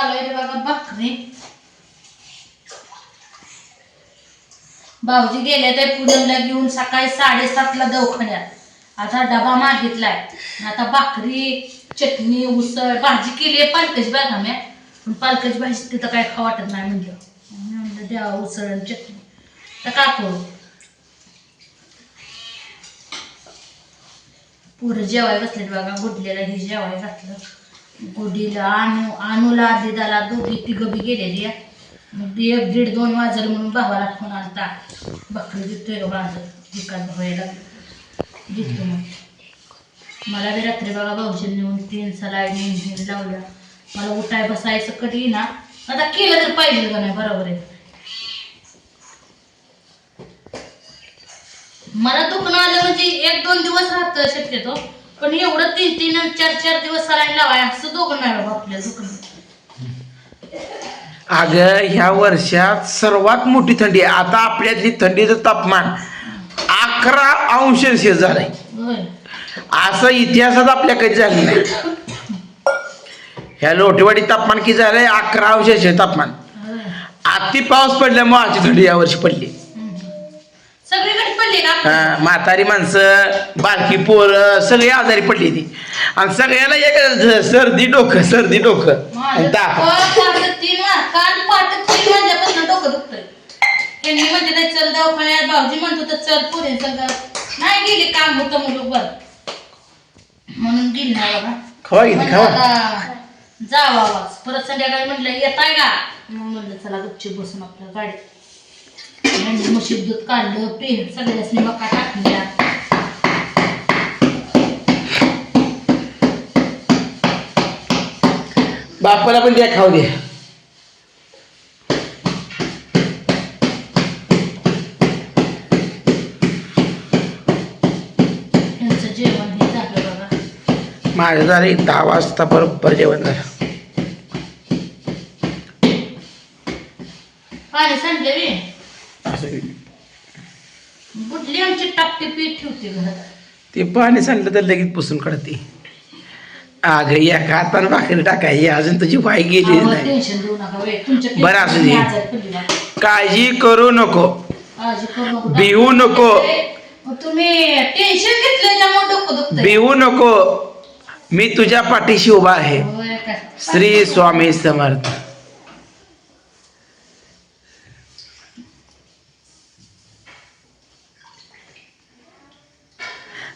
चालू रे बघा भाकरी भाऊजी गेले ते पूनमला घेऊन सकाळी साडेसातला दवाखान्यात. आता डबा मागितलाय. आता भाकरी चटणी उसळ भाजी केली आहे पालकाची बघा मी. पण पालकाची भाजी तिथं काय खा वाटत नाही म्हणलं. म्हणलं द्या उसळ आणि चटणी. तर का करू? पुरं जेवाय बसले बघा गुडलेला हे जेवाय घातलं. गुडीला आणू आणूला दिदाला दोघी तिघं बी गेलेली आहे. मग ती एक दीड दोन वाजले म्हणून भावाला फोन आलता. बकरी देतोय का बांधत विकास भावायला. देतो मग. मला बी रात्री बघा भाऊजीने नेऊन तीन सलाईन इंजिन लावल्या मला उठाय बसायचं कधी ना आता केलं तर पाहिजे का नाही बरोबर आहे. मला दुखणं आलं म्हणजे एक दोन दिवस राहतं शक्यतो. पण एवढं तीन तीन चार चार दिवस सलाईन लावाय. असं दोघं नाही बाबा आपल्या दुखणं अगं ह्या वर्षात सर्वात मोठी थंडी आहे. आता आपल्यातली थंडीचं तापमान अकरा अंश सेल्सिअस झालंय. होय. असं इतिहासात आपल्या कधी झालं नाही. ह्या लोटेवाडी तापमान किती झालंय? अकरा अंश सेल्सिअस तापमान. होय. अति पाऊस पडल्यामुळे आजची थंडी यावर्षी पडली. हम्म. सगळीकडे हा, म्हातारी माणसं बारकी पोरं सगळी आजारी पडली ती. आणि सगळ्याला एक सर्दी डोकं सर्दी डोकं. आणि ताप. नाही म्हणून गेली नाही बाबा. खवा घेते म्हणलं खवा. आता जावा परत संध्याकाळी म्हटलं येत आहे का? मग म्हणलं चला गपचूप बसून आपल्या गाडीत यांनी म्हशीत दूध काढलं पे सगळ्यासनी मका टाकल्या. बापाला पण द्या खाऊ दे. त्यांचं जेवण हे झालं बघा. माझं झालं दहा वाजता बरोबर जेवण झालं. पाणी सांडले बुडली आमची टापटी पीठ ठेवते घरात. ते पाणी सांडलं तर लगेच पुसून काढते. अगं एका हातानं भाकरी टाकायची अजून तुझी वाई गेली नाही. टेन्शन देऊ नका वे तुमच्या बरं असू दे. आजारी पडली. काळजी करू नको. काळजी करू नको भिवू नको. मग तुम्ही टेन्शन घेतलं त्यामुळे डोकं दुखतंय. भिवू नको. मी तुझ्या पाठीशी उभा आहे. होय? श्री स्वामी समर्थ.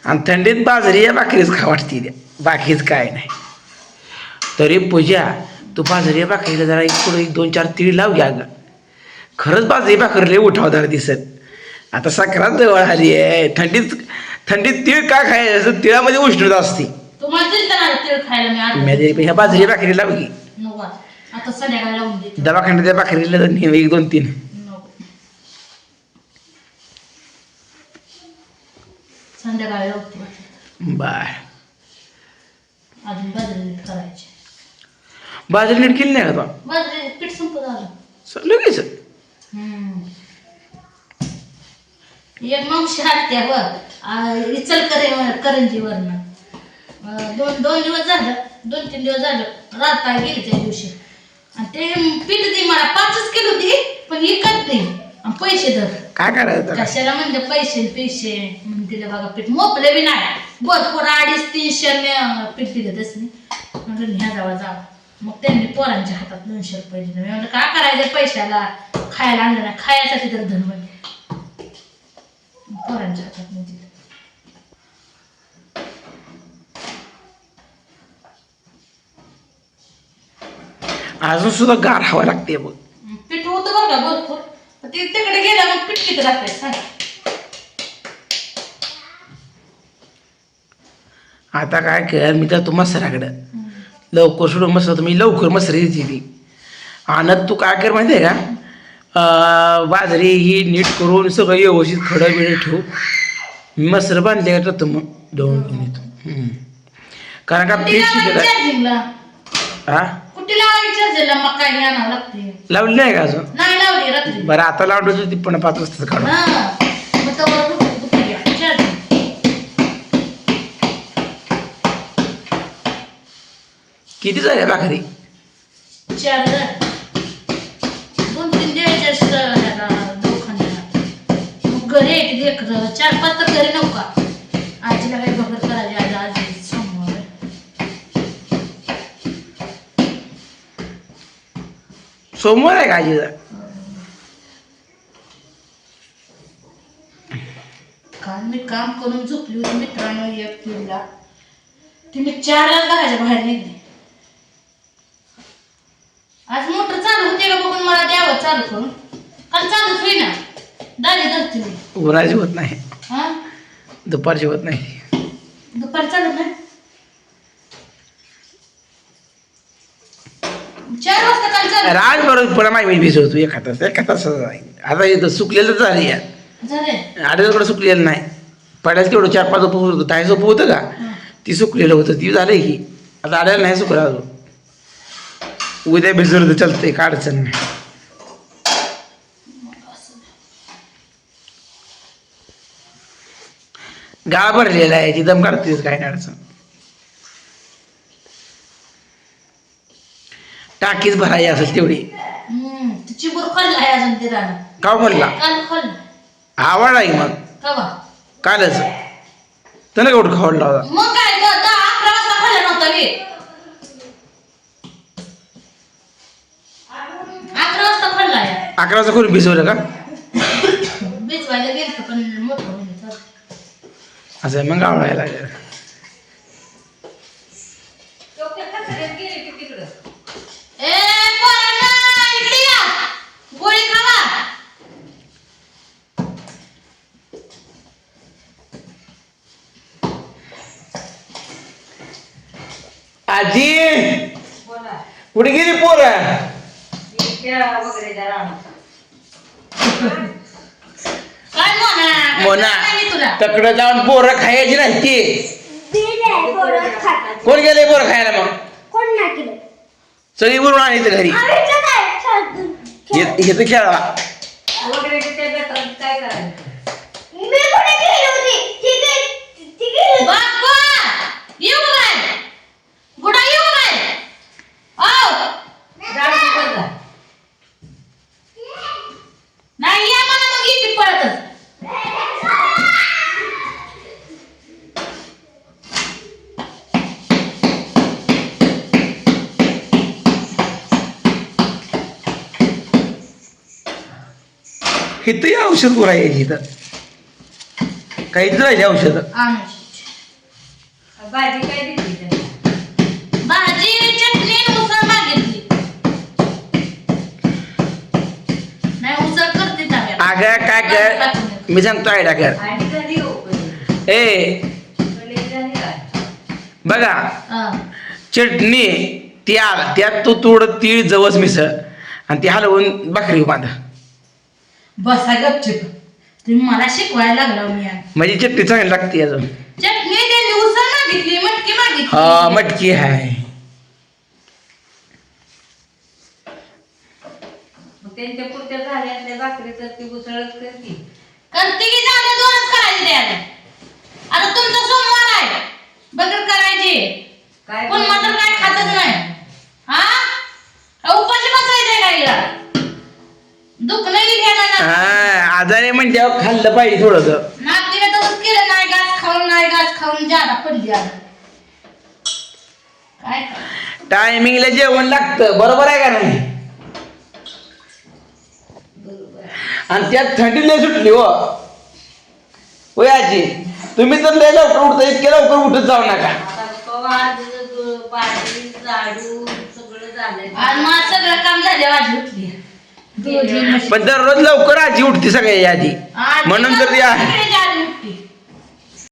आणि थंडीत बाजरी या भाकरीच खा वाटते द्या बाकीच काय नाही. तरी पूजा तू बाजरी या भाकरीला जरा एक पुढे एक दोन चार तीळ लाव घ्या ग. खरंच बाजरी भाकरी लय उठावदार दिसत. आता सक्रात जवळ आली आहे. थंडीत थंडीत तीळ का खायचं तिळामध्ये उष्णता असते. ह्या बाजरी भाकरी लाव देते. दवाखान्यात त्या भाकरीला एक दोन तीन. संध्याकाळी लावते बाय. अजून बाजरी नीट करायची. बाजरी नीट केली नाही का बाजरी पीठ संपत आलं. लगेच. एक मावशी हत्या व इचल करे करंजीवरनं दोन दोन दिवस झालं दोन तीन दिवस झालं रात पाय गेली त्या दिवशी. आणि ते पीठ दे मला पाचच किलो दे पण विकत नाही. पैसे धर. काय करायचं? कशाला म्हणजे पैसे पैसे? म्हणून दिले बघा पीठ मोपले बी नाही. भरपूर अडीच तीनशे ने पीठ दिलं तसं म्हणलं ह्या जावा जावा. मग त्यांनी पोरांच्या हातात दोनशे रुपये दिले. मी म्हणलं काय करायचं पैशाला? खायला आणलं नाही. खायसाठी तर धन म्हणजे पोरांच्या हातात नाही दिलं. अजून सुद्धा गार हवा लागते बघ. पीठ होतं का भरपूर? ते तिकडे गेलं मग पीठ किती लागतंय सांग. आता काय कर मी तर तू मसराकडं लवकर सोडून मसर मी लवकर मसरी देते ती. आणि तू काय कर माहिती आहे का? अं, बाजरी ही नीट करून सगळं व्यवस्थित खडं बिडं ठेवू. मी मसर बांधले का तर मग? दळून घेऊन येतो. हम्म. कारण का पीठ लावायची शिजलं. चार्जिंगला हा चार्जिंगला मग काय आणावं लागते लावली नाही का अजून? नाही लावली रात्री. बरं आता लावलं होती पण पाच वाजता काढून. हा. मग तवर. किती झाल्या भाकरी चार दोन तीन द्यायचे मग घरी येते लेकरं चार पाच तर घरी नव्हता आजीला काही बघत सोमवार आहे का आजीचा काल मी काम करून झोपली होती मित्रांनो एक किल्ला. ती मी चारला घराच्या बाहेर निघली. आज मोटर चालू होते का बघून मला द्यावं चालू करून. काल चालूच होईना दाजी धरते मी. उन्हाची होत नाही. हा? दुपारची होत नाही. दुपारी चालू नाही? चार वाजता काल चालू राज बरोबर पुन्हा माहिती भिजवतो एका तास एका तास आता इथं सुकलेलं झाली या झाले आडेकडे सुकलेलं नाही. पडायचं तेवढं चार पाच झोपू होतं दहा झोपू होतं का. ती सुकलेलं होतं ती झालं की. आता आड्याला नाही सुकलं अजून. उद्या भिजवलं तर चालतंय काय अडचण नाही. गाळ भरलेला आहे ती दम काढतेच काय नाही अडचण. टाकीच भरायची असेल तेवढी. अजून ते का म्हणला काल आवडला की मग. कवा? कालच. त्यानं केवढं खावडला होता मग काय द- दहा अकरा वाजता खाल्लं नव्हतं मी. अकरा वाजता खाल्लाय अकरा वाजता कोणी भिजवलं का? भिजवायला गेलं पण मोठं होईल चालतं. असं आहे, मग आवडायला लागलं ए पोरांनो, इकडे या. गोळी खावा आजी कुठे गेली पोर काय मोना? काय मोना सांगितलं तुला? तकडं जाऊन पोरं खायची नाही. ती. कोण गेले पोरं खायला मग? कोण नाही केलं? सगळी बरोबर आणायचं घरी. आम्ही तर काय खेळतो. हे- हे तर खेळा मी कुठे गेली होती? ती गे- ती गेली होती. बाप्पा येऊ काय गुडा येऊ काय आओ नाही या मला मग येते पळतच इथं या औषध उरायची इथं काहीच राहिली औषध भाजी काय दिली त्याला? भाजी चटणी आणि उसळ मागितली नाही उसळ करते ताब्यात. अगं काय कर मी सांगतो आयडा कर आणि हो. ए? बघा हा. चटणी त्याल त्यात तू थोडं तीळ जवस मिसळ आणि ते हलवून भाकरी बांधा बसा गपचिप. तुम्ही मला शिकवायला लागला मी आज. म्हणजे चटणी चांगली लागते अजून. चटणी त्यांनी उसळ मागितली मटकी मागितली. हा मटकी आहे मग त्यांच्या पुरत्या झाल्या असल्या भाकरी तर ती उसळच करते. करते की झालं दोनच करायचे द्यायला. आता तुमचा सोमवार आहे. बगर करायची. काय पण मटर काय खातच नाही हा अहो, उपाशी बसायचंय का हिला दुखणं ही आजारी म्हणजे खाल्लं पाहिजे थोडस. नातीने तसंच केलं नाही घास खाऊन नाही घास खाऊन जादा पडली आता. काय? टायमिंगला जेवण लागतं बरोबर आहे का नाही? आणि त्यात थंडी लय सुटली हो. होय आजी तुम्ही तर लय लवकर उठता इतके लवकर उठत जाऊ नका. आता झाडू सगळं झालंय. सगळं काम झाले आजी उठली. पण दररोज लवकर आजी उठते सगळ्या आजी म्हणून तर ती आधी